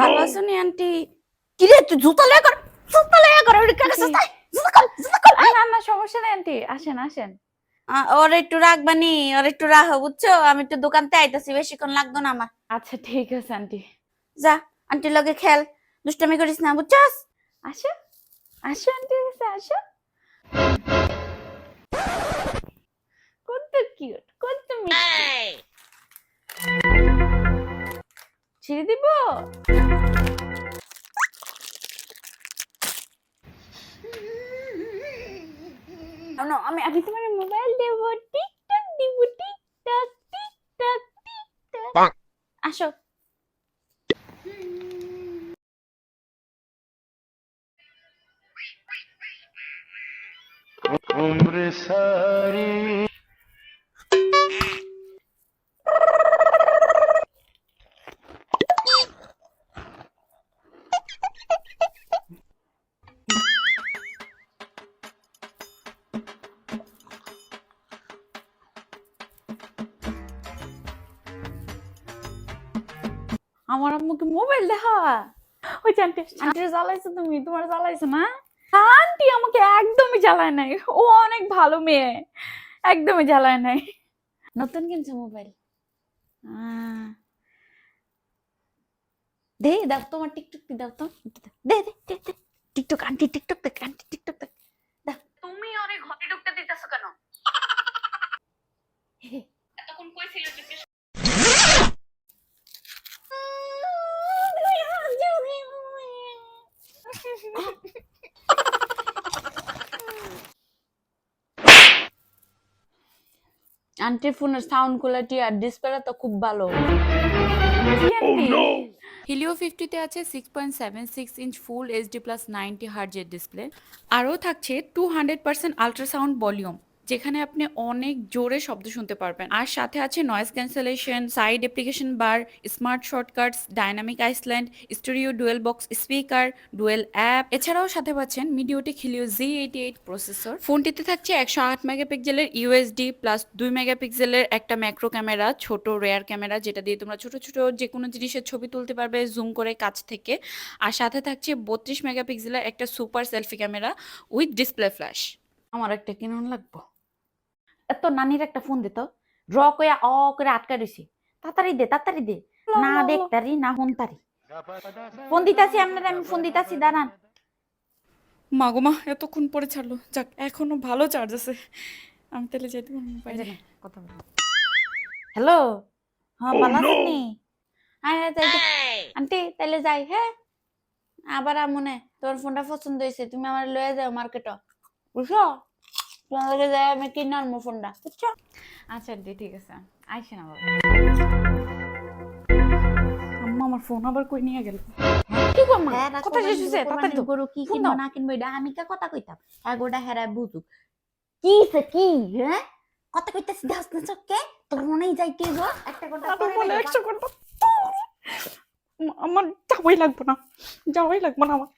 ভালো আছো নি আন্টি কি রে তুই জুতা লয়ে কর জুতা লয়ে কর ওই কাকে সস্তায় জুতা কর জুতা কর না না সমস্যা নেই আন্টি আসেন আসেন। ওর একটু রাখবানি ওর একটু রাখো বুঝছ? আমি একটু দোকানতে আইতাছি বেশিক্ষণ লাগতো না আমার। আচ্ছা ঠিক আছে আন্টি যা আন্টির লগে খেল দুষ্টামি করিস না বুঝছস? আসো আসো আন্টি কাছে আসো। কত কিউট কত মিষ্টি। ছেড়ে দিব? না, আমি আমি তোমার মোবাইল দেব টিকটক দিব টিকটক টিকটক টিকটক আসো उम्र सारी আমার আম্মুকে মোবাইল দেখা ওই আন্টি আন্টি জ্বালাইছো তুমি তোমার জ্বালাইছো না? আন্টি আমাকে একদমই জ্বালায় নাই। ও অনেক ভালো মেয়ে একদমই জ্বালায় নাই। নতুন কিনছো মোবাইল দে দাও তোমার টিকটক দাও তো। দে দে দে। টিকটক আন্টি টিকটক দেখ আন্টি টিকটক দেখ দাও তুমি অনেক ঘটি ঢুকতে দিতেছো কেন এতক্ষণ কই ছিল জিজ্ঞেস আন্টির ফোনের সাউন্ড কোয়ালিটি আর ডিসপ্লে তো খুব ভালো। হিলিও ফিফটিতে আছে six point seven six inch full HD plus ninety হার্জের display আরও থাকছে two hundred percent ultrasound volume যেখানে আপনি অনেক জোরে শব্দ শুনতে পারবেন। আর সাথে আছে noise cancellation side application bar smart shortcuts dynamic island studio dual box speaker dual app এছাড়াও সাথে পাচ্ছেন MediaTek Helio G eighty eight processor ফোনটিতে থাকছে একশো আট মেগাপিক্সেলের ইউএসডি প্লাস দুই মেগাপিক্সেলের একটা ম্যাক্রো ক্যামেরা ছোট রেয়ার ক্যামেরা যেটা দিয়ে তোমরা ছোট ছোট যে কোনো জিনিসের ছবি তুলতে পারবে জুম করে কাছ থেকে। আর সাথে থাকছে বত্রিশ মেগাপিক্সেলের একটা super selfie camera with display flash আমার একটা কিনুন লাগবো। এত নানির একটা ফোন দিত ড্র করে অ করে আটকা দিছি তাড়াতাড়ি দে তাড়াতাড়ি দে। না দেখতারি না হুনতারি। ফোন দিতাছি আপনারা আমি ফোন দিতাছি দাঁড়ান। মাগো মা এতক্ষণ পরে ছাড়লো। যাক এখনও ভালো চার্জ আছে। আমি তাহলে যেতে পারব বাইরে কথা বল। হ্যালো? হ্যাঁ ভালো আছেন হ্যাঁ হ্যাঁ যাই। আন্টি তাহলে যাই হ্যাঁ? আবার মনে তোর ফোনটা পছন্দ হয়েছে তুমি আমার লয়ে যাও মার্কেট বুঝছ? তোমাদেরকে যাই আমি কিনে আনব ফোনটা বুঝছ? আচ্ছা আন্টি ঠিক আছে। আইসেন আবার। আম্মা আমার ফোন আবার কই নিয়ে গেল? কি হ্যাঁ, কথা। গরু কি কিনবো না কিনবো এটা আমি কা কথা কইতাম? হ্যাঁ গোটা বুঝুক। কি সে কি? হ্যাঁ? কথা কইতাছি দাস না তোর মনেই যাই কে গো? একটা কথা মনে করতো আমার যাওয়াই লাগবে না। যাওয়াই লাগবে না আমার।